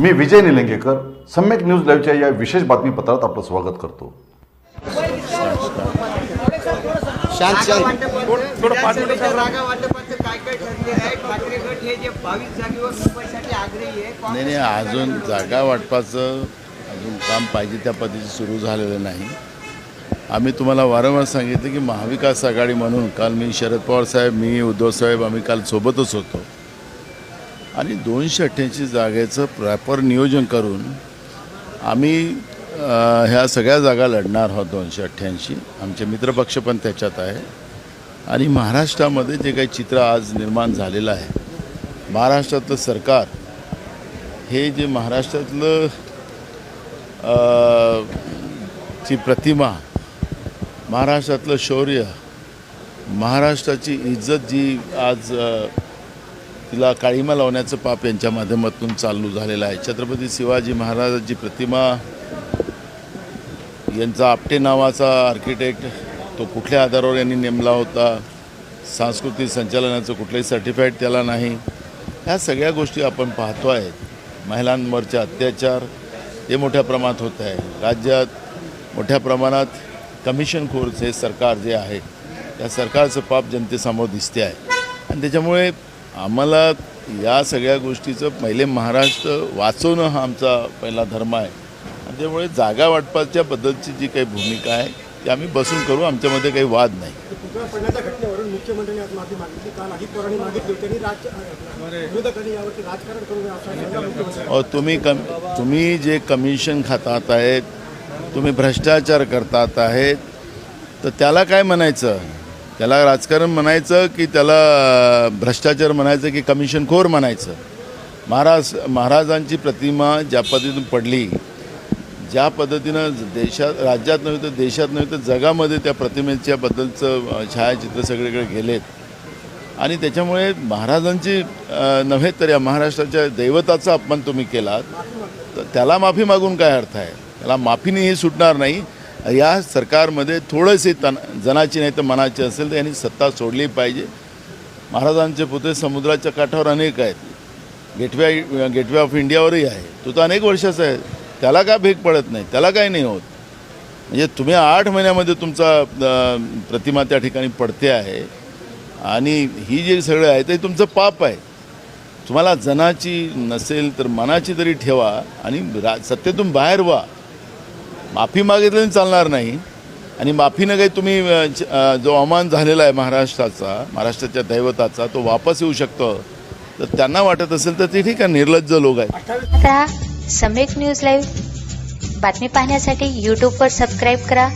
मी Vijay Nilangekar Samyak news लाईव्हच्या या विशेष बातमीपत्रात आपलं स्वागत करतो. शांत शांत. जागा वाटपाचं काय काय ठरलेलं आहे? ठाकरे गट हे जे बावीस जागेवर मुंबईसाठी आग्रही आहे नाही नाही अजून जागा वाटपाचं अजून काम पाहिजे त्या पद्धतीचं सुरू झालेलं नाही. आम्ही तुम्हाला वारंवार सांगितलं की महाविकास आघाडी म्हणून काल मी शरद पवार साहेब मी उद्धव साहेब आम्ही काल सोबतच होतो. आणि दोनशे अठ्ठ्याऐंशी जागेचं प्रॉपर नियोजन करून आम्ही ह्या सगळ्या जागा लढणार आहोत दोनशे अठ्ठ्याऐंशी. आमचे मित्रपक्ष पण त्याच्यात आहे. आणि महाराष्ट्रामध्ये जे काही चित्र आज निर्माण झालेलं आहे महाराष्ट्रातलं सरकार हे जे महाराष्ट्रातलं ची प्रतिमा महाराष्ट्रातलं शौर्य महाराष्ट्राची इज्जत जी आज तिला काळीमा लावण्याचं पाप यांच्या माध्यमातून चालू झालेलं आहे. छत्रपती शिवाजी महाराजांची प्रतिमा यांचा आपटे नावाचा आर्किटेक्ट तो कुठल्या आधारावर यांनी नेमला होता? सांस्कृतिक संचालनाचं कुठलंही सर्टिफाईड त्याला नाही. ह्या सगळ्या गोष्टी आपण पाहतो आहेत. महिलांवरचे अत्याचार हे मोठ्या प्रमाणात होत आहे. राज्यात मोठ्या प्रमाणात कमिशनखोरच हे सरकार जे आहे त्या सरकारचं पाप जनतेसमोर दिसते आहे. आणि त्याच्यामुळे आम्हाला या सगळ्या गोष्टीचं पहिले महाराष्ट्र वाचवणं हा आमचा पहिला धर्म आहे. आणि त्यामुळे जागा वाटपाच्या बद्दलची जी काही भूमिका आहे ती आम्ही बसून करू आमच्यामध्ये काही वाद नाही. तुम्ही कम तुम्ही जे कमिशन खातात आहेत तुम्ही भ्रष्टाचार करतात आहेत तर त्याला काय म्हणायचं? त्याला राजकारण म्हणायचं की त्याला भ्रष्टाचार म्हणायचं की कमिशनखोर म्हणायचं. महाराज महाराजांची प्रतिमा ज्या पद्धतीनं पडली ज्या पद्धतीनं देशात राज्यात नव्हे तर देशात नव्हे तर जगामध्ये त्या प्रतिमेच्या बद्दलचं छायाचित्र सगळीकडे गेलेत. आणि त्याच्यामुळे महाराजांची नव्हे तर या महाराष्ट्राच्या दैवताचा अपमान तुम्ही केलात तर त्याला माफी मागून काय अर्थ आहे? त्याला माफीने हे सुटणार नाही. या सरकारमध्ये थोडेसे तन जनाची नाही तर मनाची असेल तर यांनी सत्ता सोडली पाहिजे. महाराजांचे पुतळे समुद्राच्या काठावर अनेक आहेत. गेटवे गेटवे ऑफ इंडियावरही आहे. तो तर अनेक वर्षाचा आहे. त्याला काय भेग पडत नाही. त्याला काय नाही होत. म्हणजे तुम्ही आठ महिन्यामध्ये तुमचा प्रतिमा त्या ठिकाणी पडते आहे. आणि ही जे सगळं आहे ते तुमचं पाप आहे. तुम्हाला जनाची नसेल तर मनाची तरी ठेवा आणि रा सत्तेतून बाहेर व्हा. माफी मागितल्याने चालणार नाही. आणि माफीनं काही तुम्ही जो अवमान झालेला आहे महाराष्ट्राचा महाराष्ट्राच्या दैवताचा तो वापस येऊ शकतो. तर त्यांना वाटत असेल तर ते ठीक आहे निर्लज्ज लोक आहेत. आता सम्यक न्यूज लाईव्ह बातमी पाहण्यासाठी यूट्यूबवर सबस्क्राईब करा.